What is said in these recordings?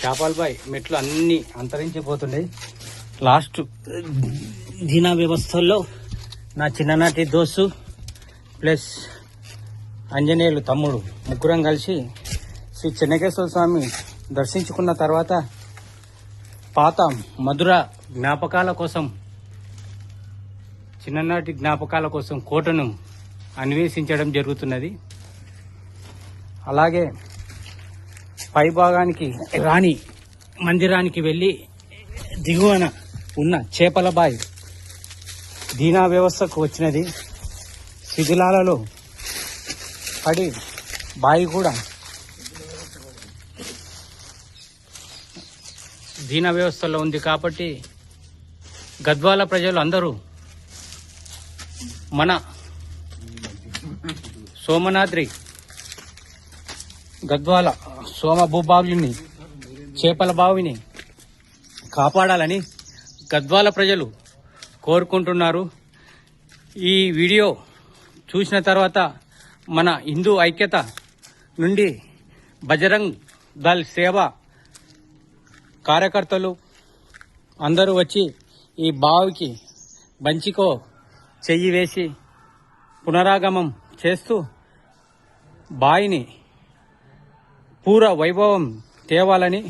చేపలపై మెట్లు అన్ని అంతరించిపోతుండే లాస్ట్ దీనా వ్యవస్థల్లో నా చిన్ననాటి దోస్తు ప్లస్ ఆంజనేయులు తమ్ముడు ముగ్గురం కలిసి శ్రీ చెన్నకేశ్వర స్వామి దర్శించుకున్న తర్వాత పాత మధుర జ్ఞాపకాల కోసం చిన్ననాటి జ్ఞాపకాల కోసం కోటను అన్వేషించడం జరుగుతున్నది. అలాగే పై భాగానికి రాణి మందిరానికి వెళ్ళి దిగువన ఉన్న చేపల బాయి దీనా వ్యవస్థకు వచ్చినది. శిథిలాలలో పడి బాయి కూడా దీన వ్యవస్థలో ఉంది కాబట్టి గద్వాల ప్రజలు అందరూ మన సోమనాద్రి గద్వాల సోమ భూబావుని చేపల బావిని కాపాడాలని గద్వాల ప్రజలు కోరుకుంటున్నారు. ఈ వీడియో చూసిన తర్వాత మన హిందూ ఐక్యత నుండి బజరంగ్ దళ్ సేవ కార్యకర్తలు అందరూ వచ్చి ఈ బావికి బంచికో చెయ్యి వేసి పునరాగమం చేస్తూ బావిని పూర వైభవం తేవాలని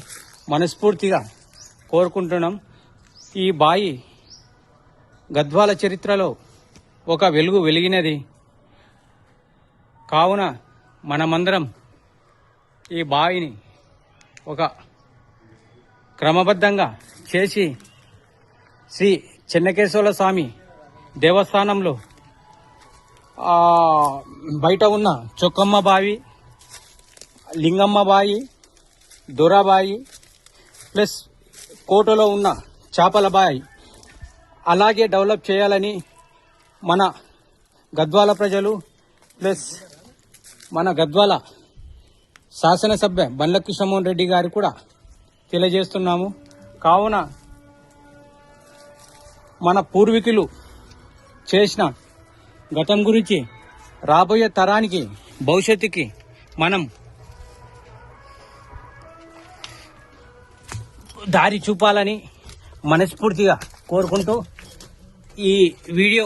మనస్ఫూర్తిగా కోరుకుంటున్నాం. ఈ బాయి గద్వాల చరిత్రలో ఒక వెలుగు వెలిగినది. కావున మనమందరం ఈ బావిని ఒక క్రమబద్ధంగా చేసి శ్రీ చెన్నకేశ్వర స్వామి దేవస్థానంలో బయట ఉన్న చొక్కమ్మ బావి లింగమ్మబాయి దొరాబాయి దొరబాయి ప్లస్ కోటలో ఉన్న చేపల బాయి అలాగే డెవలప్ చేయాలని మన గద్వాల ప్రజలు ప్లస్ మన గద్వాల శాసనసభ్య బండ్ల కృష్ణమోహన్ రెడ్డి గారు కూడా తెలియజేస్తున్నాము. కావున మన పూర్వీకులు చేసిన గతం గురించి రాబోయే తరానికి భవిష్యత్తుకి మనం దారి చూపాలని మనస్ఫూర్తిగా కోరుకుంటూ ఈ వీడియో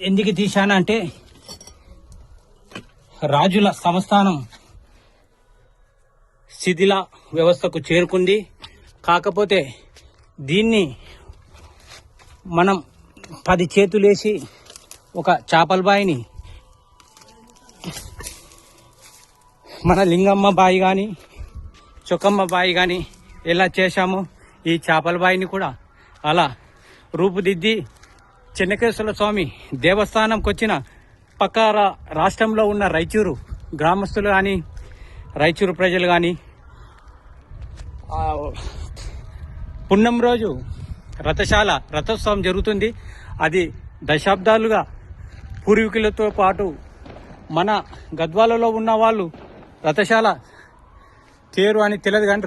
ఎందుకు తీశానంటే రాజుల సంస్థానం శిథిల వ్యవస్థకు చేరుకుంది. కాకపోతే దీన్ని మనం పది చేతులేసి ఒక చేపల బాయిని మన లింగమ్మ బాయి కానీ చొక్కమ్మ బాయి కానీ ఎలా చేశాము ఈ చేపల బాయిని కూడా అలా రూపుదిద్ది చెన్నకేశ్వర స్వామి దేవస్థానంకి వచ్చిన పక్క రా- రాష్ట్రంలో ఉన్న రైచూరు గ్రామస్తులు కానీ రైచూరు ప్రజలు కానీ పున్నం రోజు రథశాల రథోత్సవం జరుగుతుంది. అది దశాబ్దాలుగా పూర్వీకులతో పాటు మన గద్వాలలో ఉన్న వాళ్ళు రథశాల తేరు అని తెలియదు కానీ